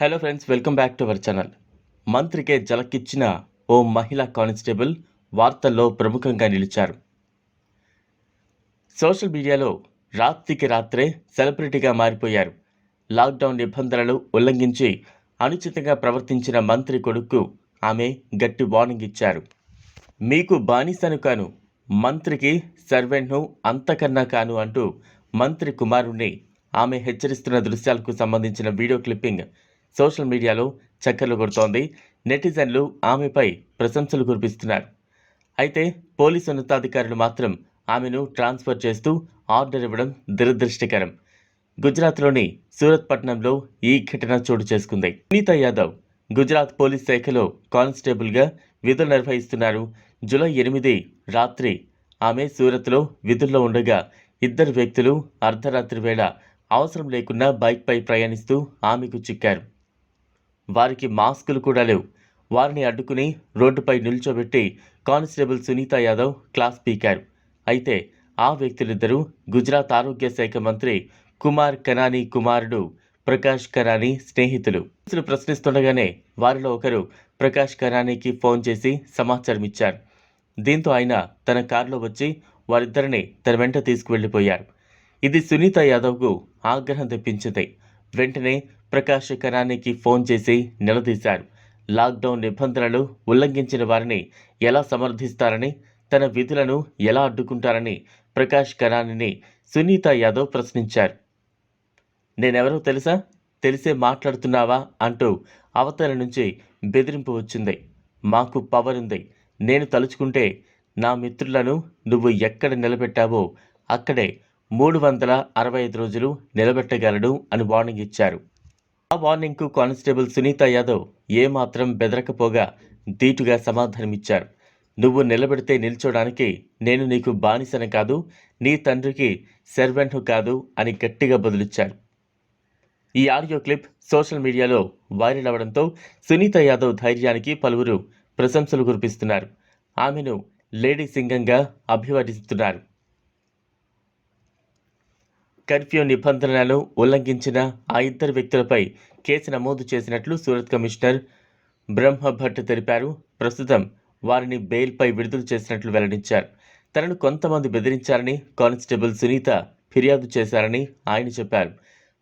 Hello friends welcome back to our channel మంత్రికే జలకిచ్చిన ఓ మహిళా కానిస్టేబుల్ వార్తల్లో ప్రముఖంగా నిలిచారు. సోషల్ మీడియాలో రాత్రికి రాత్రే సెలబ్రిటీగా మారిపోయారు. లాక్డౌన్ నిబంధనలు ఉల్లంఘించి అనుచితంగా ప్రవర్తించిన మంత్రి కొడుకు ఆమె గట్టి వార్నింగ్ ఇచ్చారు. మీకు బానిసను కాను మంత్రికి సర్వెంట్ను అంతకన్నా కాను అంటూ మంత్రి కుమారుణ్ణి ఆమె హెచ్చరిస్తున్న దృశ్యాలకు సంబంధించిన వీడియో క్లిప్పింగ్ సోషల్ మీడియాలో చక్కర్లు కొడుతోంది. నెటిజన్లు ఆమెపై ప్రశంసలు కురిపిస్తున్నారు. అయితే పోలీసు ఉన్నతాధికారులు మాత్రం ఆమెను ట్రాన్స్ఫర్ చేస్తూ ఆర్డర్ ఇవ్వడం దురదృష్టకరం. గుజరాత్లోని సూరత్ పట్టణంలో ఈ ఘటన చోటు చేసుకుంది. సునీత యాదవ్ గుజరాత్ పోలీస్ శాఖలో కానిస్టేబుల్గా విధులు నిర్వహిస్తున్నారు. జూలై ఎనిమిది రాత్రి ఆమె సూరత్లో విధుల్లో ఉండగా ఇద్దరు వ్యక్తులు అర్ధరాత్రి వేళ అవసరం లేకుండా బైక్పై ప్రయాణిస్తూ ఆమెకు చిక్కారు. వారికి మాస్కులు కూడా లేవు. వారిని అడ్డుకుని రోడ్డుపై నిల్చోబెట్టి కానిస్టేబుల్ సునీత యాదవ్ క్లాస్ పీకారు. అయితే ఆ వ్యక్తులిద్దరూ గుజరాత్ ఆరోగ్య శాఖ మంత్రి కుమార్ కనానీ కుమారుడు ప్రకాష్ కరానీ స్నేహితులు. పోలీసులు ప్రశ్నిస్తుండగానే వారిలో ఒకరు ప్రకాష్ కరానీకి ఫోన్ చేసి సమాచారం ఇచ్చారు. దీంతో ఆయన తన కారులో వచ్చి వారిద్దరిని తన వెంట తీసుకువెళ్ళిపోయారు. ఇది సునీత యాదవ్కు ఆగ్రహం తెప్పించింది. వెంటనే ప్రకాష్ కరానికి ఫోన్ చేసి నిలదీశారు. లాక్డౌన్ నిబంధనలు ఉల్లంఘించిన వారిని ఎలా సమర్థిస్తారని తన విధులను ఎలా అడ్డుకుంటారని ప్రకాష్ కరానీని సునీత యాదవ్ ప్రశ్నించారు. నేనెవరో తెలుసా? తెలిసే మాట్లాడుతున్నావా? అంటూ అవతల నుంచి బెదిరింపు వచ్చింది. మాకు పవర్ ఉంది. నేను తలుచుకుంటే నా మిత్రులను నువ్వు ఎక్కడ నిలబెట్టావో అక్కడే మూడు వందల అరవై ఐదు రోజులు నిలబెట్టగలడు అని వార్నింగ్ ఇచ్చారు. ఆ వార్నింగ్కు కానిస్టేబుల్ సునీత యాదవ్ ఏమాత్రం బెదరకపోగా ధీటుగా సమాధానమిచ్చారు. నువ్వు నిలబెడితే నిల్చోడానికి నేను నీకు బానిసన కాదు నీ తండ్రికి సెర్వెంట్ను కాదు అని గట్టిగా బదులిచ్చారు. ఈ ఆడియో క్లిప్ సోషల్ మీడియాలో వైరల్ అవడంతో సునీత యాదవ్ ధైర్యానికి పలువురు ప్రశంసలు కురిపిస్తున్నారు. ఆమెను లేడీ సింగంగా అభివర్ణిస్తున్నారు. కర్ఫ్యూ నిబంధనలను ఉల్లంఘించిన ఆ ఇద్దరు వ్యక్తులపై కేసు నమోదు చేసినట్లు సూరత్ కమిషనర్ బ్రహ్మభట్ తెలిపారు. ప్రస్తుతం వారిని బెయిల్పై విడుదల చేసినట్లు వెల్లడించారు. తనను కొంతమంది బెదిరించారని కానిస్టేబుల్ సునీత ఫిర్యాదు చేశారని ఆయన చెప్పారు.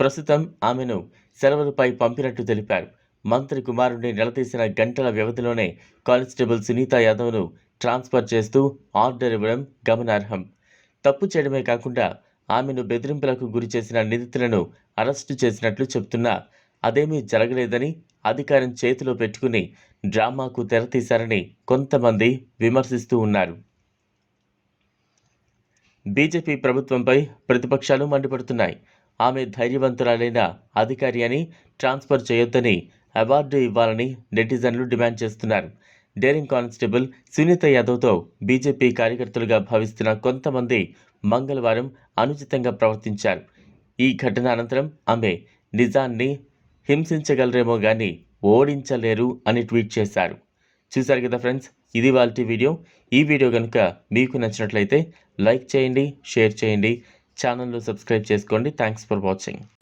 ప్రస్తుతం ఆమెను సెలవులపై పంపినట్టు తెలిపారు. మంత్రి కుమారుడిని నిలదీసిన గంటల వ్యవధిలోనే కానిస్టేబుల్ సునీత యాదవ్ను ట్రాన్స్ఫర్ చేస్తూ ఆర్డర్ ఇవ్వడం గమనార్హం. తప్పు చేయడమే కాకుండా ఆమెను బెదిరింపులకు గురి చేసిన నిందితులను అరెస్టు చేసినట్లు చెప్తున్నా. అదేమీ జరగలేదని అధికారం చేతిలో పెట్టుకుని డ్రామాకు తెరతీశారని కొంతమంది విమర్శిస్తూ ఉన్నారు. బీజేపీ ప్రభుత్వంపై ప్రతిపక్షాలు మండిపడుతున్నాయి. ఆమె ధైర్యవంతురాలైన అధికారి అని ట్రాన్స్ఫర్ చేయొద్దని అవార్డు ఇవ్వాలని నెటిజన్లు డిమాండ్ చేస్తున్నారు. డేరింగ్ కానిస్టేబుల్ సునీత యాదవ్తో బీజేపీ కార్యకర్తలుగా భావిస్తున్న కొంతమంది మంగళవారం అనుచితంగా ప్రవర్తించారు. ఈ ఘటన అనంతరం ఆమె నిజాన్ని హింసించగలరేమో కానీ ఓడించలేరు అని ట్వీట్ చేశారు. చూశారు కదా ఫ్రెండ్స్ ఇది వాళ్ళ వీడియో. ఈ వీడియో కనుక మీకు నచ్చినట్లయితే లైక్ చేయండి షేర్ చేయండి. ఛానల్ను సబ్స్క్రైబ్ చేసుకోండి. Thanks for watching.